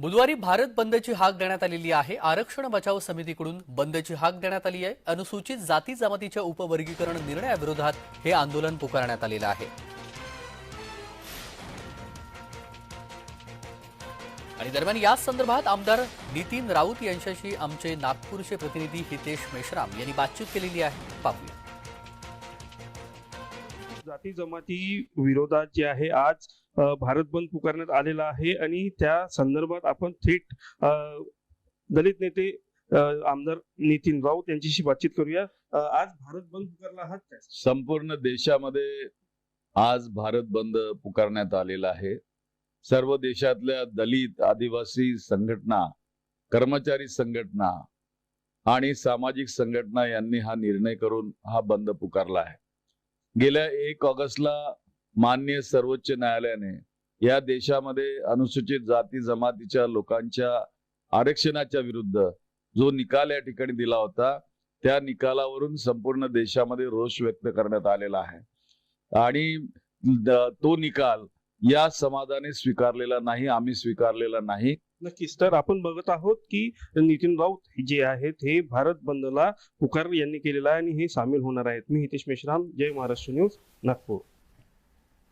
बुधवारी भारत बंदची हाक देण्यात आलेली आहे. आरक्षण बचाव समितीकडून बंदची हाक देण्यात आली आहे. अनुसूचित जाती जमातीच्या उपवर्गीकरण निर्णयाविरोधात हे आंदोलन पुकारण्यात आलेलं आहे. आणि दरम्यान याच संदर्भात आमदार नितीन राऊत यांच्याशी आमचे नागपूरचे प्रतिनिधी हितेश मेश्राम यांनी बातचीत केलेली आहे. पाहूया. जाती जमाती विरोधात जे आहे आज भारत बंद पुकारण्यात आलेला आहे आणि त्या संदर्भात आपण थेट दलित नेते आमदार नितीन राऊत यांच्याशी बातचीत करूया. आज भारत बंद पुकारला आहात काय? संपूर्ण देशामध्ये आज भारत बंद पुकारण्यात आलेला आहे. सर्व देशातल्या दलित आदिवासी संघटना कर्मचारी संघटना आणि सामाजिक संघटना यांनी हा निर्णय करून हा बंद पुकारला आहे. गेल्या एक ऑगस्टला मान्य सर्वोच्च न्यायालयाने या देशामध्ये अनुसूचित जाती जमातीच्या लोकांच्या आरक्षणाच्या विरुद्ध जो निकाल या ठिकाणी दिला होता त्या निकालावरून संपूर्ण देशामध्ये रोष व्यक्त करण्यात आलेला आहे. आणि तो निकाल या समाजाने स्वीकारलेला नाही आम्ही स्वीकारलेला नाही. नक्कीच. तर आपण बघत आहोत की नितीन राऊत जे आहेत हे भारत बंदला पुकार यांनी केलेला आहे आणि हे सामील होणार आहेत. मी हितेश मेश्राम जय महाराष्ट्र न्यूज नागपूर.